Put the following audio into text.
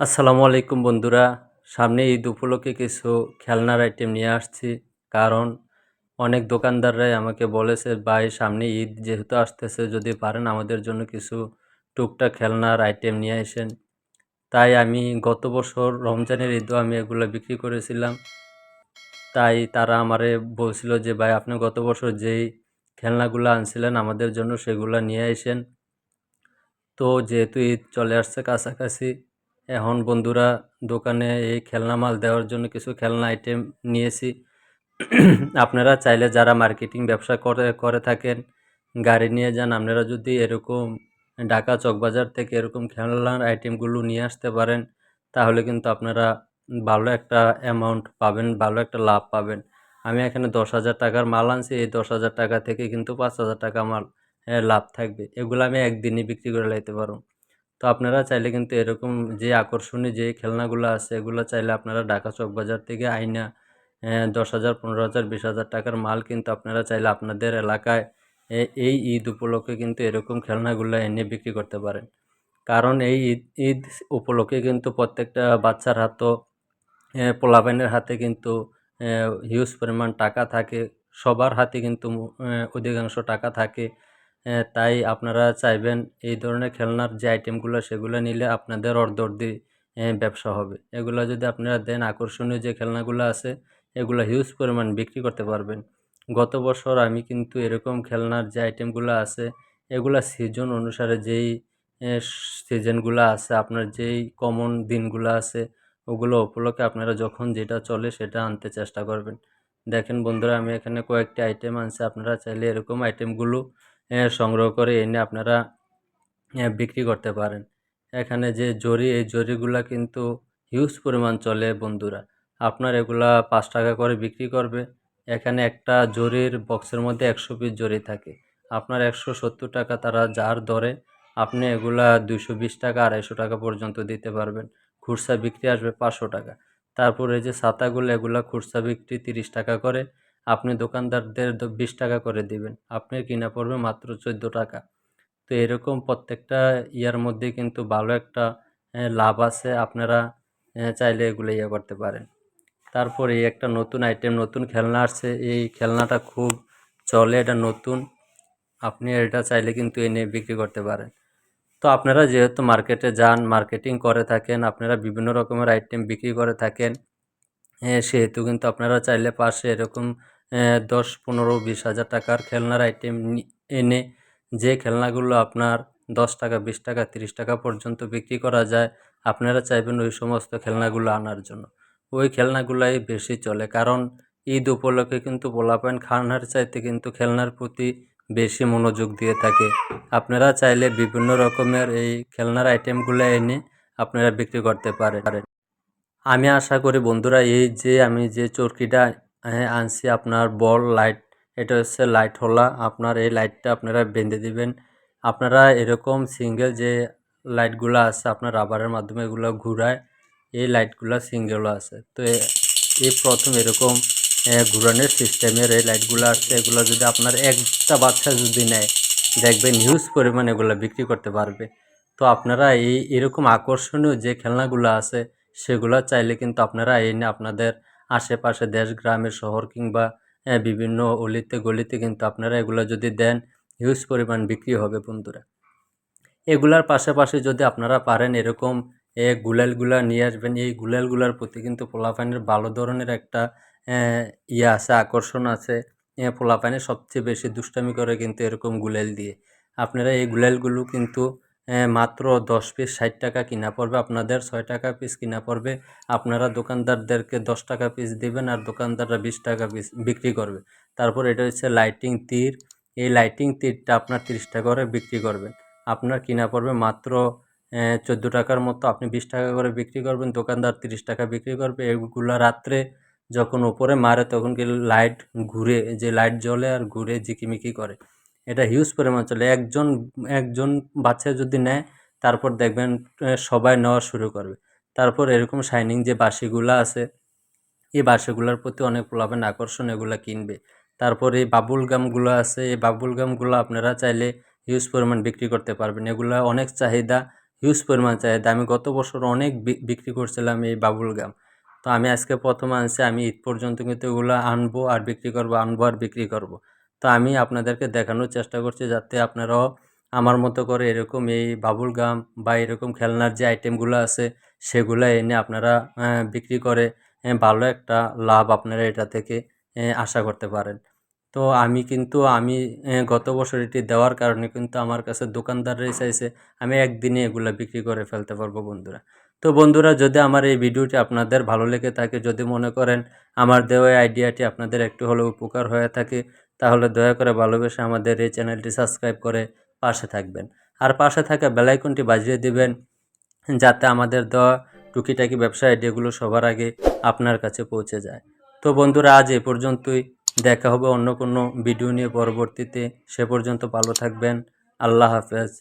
আসসালামু আলাইকুম বন্ধুরা। সামনে ঈদ উপলক্ষে কিছু খেলনার আইটেম নিয়ে আসছি। কারণ অনেক দোকানদাররাই আমাকে বলেছে, ভাই, সামনে ঈদ যেহেতু আসতেছে, যদি পারেন আমাদের জন্য কিছু টুকটাক খেলনার আইটেম নিয়ে আসেন। তাই আমি গত বছর রমজানের ঈদও আমি এগুলো বিক্রি করেছিলাম। তাই তারা আমারে বলছিল যে, ভাই, আপনি গত বছর যেই খেলনাগুলো আনছিলেন আমাদের জন্য সেগুলো নিয়ে আসেন। তো যেহেতু ঈদ চলে আসছে কাছাকাছি এখন বন্ধুরা দোকানে এই খেলনা মাল দেওয়ার জন্য কিছু খেলনা আইটেম নিয়েছি। আপনারা চাইলে যারা মার্কেটিং ব্যবসা করে করে থাকেন, গাড়ি নিয়ে যান, আপনারা যদি এরকম ঢাকা চকবাজার থেকে এরকম খেলনার আইটেমগুলো নিয়ে আসতে পারেন, তাহলে কিন্তু আপনারা ভালো একটা অ্যামাউন্ট পাবেন, ভালো একটা লাভ পাবেন। আমি এখানে দশ হাজার টাকার মাল আনছি, এই দশ হাজার টাকা থেকে কিন্তু পাঁচ হাজার টাকা মাল লাভ থাকবে। এগুলো আমি একদিনই বিক্রি করে লাইতে পারব। তো আপনারা চাইলে কিন্তু এরকম যে আকর্ষণীয় যে খেলনাগুলো আছে, এগুলো চাইলে আপনারা ঢাকা চকবাজার থেকে আইনা দশ হাজার, পনেরো হাজার, বিশ হাজার টাকার মাল কিন্তু আপনারা চাইলে আপনাদের এলাকায় এই ঈদ উপলক্ষে কিন্তু এরকম খেলনাগুলো এনে বিক্রি করতে পারেন। কারণ এই ঈদ ঈদ উপলক্ষে কিন্তু প্রত্যেকটা বাচ্চার হাতও পোলাপাইনের হাতে কিন্তু হিউজ পরিমাণ টাকা থাকে। সবার হাতে কিন্তু অধিকাংশ টাকা থাকে। তাই আপনারা চাইবেন এই ধরনের খেলনার যে আইটেমগুলো সেগুলো নিলে আপনাদের অর্ধর্ধি ব্যবসা হবে। এগুলো যদি আপনারা দেন, আকর্ষণীয় যে খেলনাগুলো আছে, এগুলো হিউজ পরিমাণ বিক্রি করতে পারবেন। গত বছর আমি কিন্তু এরকম খেলনার যে আইটেমগুলো আছে, এগুলা সিজন অনুসারে যেই সিজনগুলো আছে, আপনার যেই কমন দিনগুলো আছে, ওগুলো উপলক্ষে আপনারা যখন যেটা চলে, সেটা আনতে চেষ্টা করবেন। দেখেন বন্ধুরা, আমি এখানে কয়েকটি আইটেম আনছি। আপনারা চাইলে এরকম আইটেমগুলো সংগ্রহ করে এনে আপনারা বিক্রি করতে পারেন। এখানে যে জরি, এই জরিগুলা কিন্তু হিউজ পরিমাণ চলে বন্ধুরা। আপনার এগুলা পাঁচ টাকা করে বিক্রি করবে। এখানে একটা জরির বক্সের মধ্যে একশো পিস জরি থাকে। আপনার একশো সত্তর টাকা তারা যার দরে আপনি এগুলা দুশো বিশ টাকা, আড়াইশো টাকা পর্যন্ত দিতে পারবেন। খুরসা বিক্রি আসবে পাঁচশো টাকা। তারপরে যে ছাতাগুলো, এগুলা খুরসা বিক্রি তিরিশ টাকা করে। আপনি দোকানদারদের বিশ টাকা করে দিবেন। আপনার কিনা পড়বে মাত্র চোদ্দ টাকা। তো এরকম প্রত্যেকটা ইয়ার মধ্যে কিন্তু ভালো একটা লাভ আছে। আপনারা চাইলে এগুলো ইয়ে করতে পারেন। তারপরে একটা নতুন আইটেম নতুন খেলনা আসছে। এই খেলনাটা খুব চলে, এটা নতুন। আপনি এটা চাইলে কিন্তু এনে বিক্রি করতে পারেন। তো আপনারা যেহেতু মার্কেটে যান, মার্কেটিং করে থাকেন, আপনারা বিভিন্ন রকমের আইটেম বিক্রি করে থাকেন সেহেতু কিন্তু আপনারা চাইলে পাশে এরকম দশ, পনেরো, বিশ হাজার টাকার খেলনার আইটেম এনে যে খেলনাগুলো আপনার দশ টাকা, বিশ টাকা, তিরিশ টাকা পর্যন্ত বিক্রি করা যায়, আপনারা চাইবেন ওই সমস্ত খেলনাগুলো আনার জন্য। ওই খেলনাগুলাই বেশি চলে, কারণ ঈদ উপলক্ষে কিন্তু পোলাপাইন খানার চাইতে কিন্তু খেলনার প্রতি বেশি মনোযোগ দিয়ে থাকে। আপনারা চাইলে বিভিন্ন রকমের এই খেলনার আইটেমগুলো এনে আপনারা বিক্রি করতে পারেন। আমি আশা করি বন্ধুরা, এই যে আমি যে চরকিটা আনছি আপনার বল লাইট। এটা হচ্ছে লাইট হোলা। আপনার এই লাইটটা আপনারা বেঁধে দিবেন। আপনারা এরকম সিঙ্গেল যে লাইটগুলো আছে, আপনার রাবারের মাধ্যমে এগুলো ঘুরায়, এই লাইটগুলো সিঙ্গেলও আছে। তো এই প্রথম এরকম ঘুরানোর সিস্টেমের এই লাইটগুলো আছে। এগুলো যদি আপনার একটা বাচ্চা যদি নেয়, দেখবেন হিউজ পরিমাণ এগুলো বিক্রি করতে পারবে। তো আপনারা এই, এরকম আকর্ষণীয় যে খেলনাগুলো আছে, সেগুলো চাইলে কিন্তু আপনারা এনে আপনাদের আশেপাশে দেশ, গ্রামের শহর কিংবা বিভিন্ন অলিতে গলিতে কিন্তু আপনারা এগুলো যদি দেন হিউজ পরিমাণ বিক্রি হবে বন্ধুরা। এগুলার পাশাপাশি যদি আপনারা পারেন এরকম, এ, গুলালগুলা নিয়ে আসবেন। এই গুলালগুলার প্রতি কিন্তু পোলাপানের ভালো ধরনের একটা ইয়ে আছে, আকর্ষণ আছে। পোলাপানে সবচেয়ে বেশি দুষ্টামি করে কিন্তু এরকম গুলাল দিয়ে। আপনারা এই গুলালগুলো কিন্তু মাত্র দশ পিস ষাট টাকা কিনা পড়বে, আপনাদের ছয় টাকা পিস কিনা পড়বে। আপনারা দোকানদারদেরকে দশ টাকা পিস দিবেন আর দোকানদাররা বিশ টাকা পিস বিক্রি করবে। তারপর এটা হচ্ছে লাইটিং তীর। এই লাইটিং তীরটা আপনার তিরিশ টাকা করে বিক্রি করবেন। আপনার কিনা পড়বে মাত্র চোদ্দ টাকার মতো। আপনি বিশ টাকা করে বিক্রি করবেন, দোকানদার তিরিশ টাকা বিক্রি করবে। এগুলো রাত্রে যখন ওপরে মারে, তখন কি লাইট ঘুরে, যে লাইট জ্বলে আর ঘুরে ঝিকিমিকি করে। এটা হিউজ পরিমাণ চলে। একজন একজন বাচ্চা যদি নেয়, তারপর দেখবেন সবাই নেওয়া শুরু করবে। তারপর এরকম শাইনিং যে বাসিগুলো আছে, এই বাসিগুলোর প্রতি অনেক প্লাবেন আকর্ষণ এগুলো কিনবে। তারপর এই বাবুল গামগুলো আছে, এই বাবুল গামগুলো আপনারা চাইলে হিউজ পরিমাণ বিক্রি করতে পারবেন। এগুলো অনেক চাহিদা হিউজ পরিমাণ চাহিদা। আমি গত বছর অনেক বিক্রি করছিলাম এই বাবুল গাম। তো আমি আজকে প্রথম আনছি, আমি ঈদ পর্যন্ত কিন্তু এগুলো আনব আর বিক্রি করব, আনব আর বিক্রি করব। তো আমি আপনাদেরকে দেখানোর চেষ্টা করছি যাতে আপনারাও আমার মতো করে এরকম এই বাবুল গাম বা এরকম খেলনার যে আইটেমগুলো আছে, সেগুলো এনে আপনারা বিক্রি করে ভালো একটা লাভ আপনারা এটা থেকে আশা করতে পারেন। তো আমি কিন্তু, আমি গত বছর এটি দেওয়ার কারণে কিন্তু আমার কাছে দোকানদাররাই চাইছে আমি একদিনে এগুলা বিক্রি করে ফেলতে পারব বন্ধুরা। তো বন্ধুরা, যদি আমার এই ভিডিওটি আপনাদের ভালো লেগে থাকে, যদি মনে করেন আমার দেওয়া আইডিয়াটি আপনাদের একটু হলেও উপকার হয়ে থাকে তাহলে দয়া করে ভালোবেসে আমাদের এই চ্যানেলটি সাবস্ক্রাইব করে পাশে থাকবেন। আর পাশে থাকা বেলাইকনটি বাজিয়ে দিবেন যাতে আমাদের দেওয়া টুকিটাকি ব্যবসা আইডিয়াগুলো সবার আগে আপনার কাছে পৌঁছে যায়। তো বন্ধুরা, আজ এ পর্যন্তই। দেখা হবে অন্য কোনো ভিডিও নিয়ে পরবর্তীতে। সে পর্যন্ত ভালো থাকবেন। আল্লাহ হাফেজ।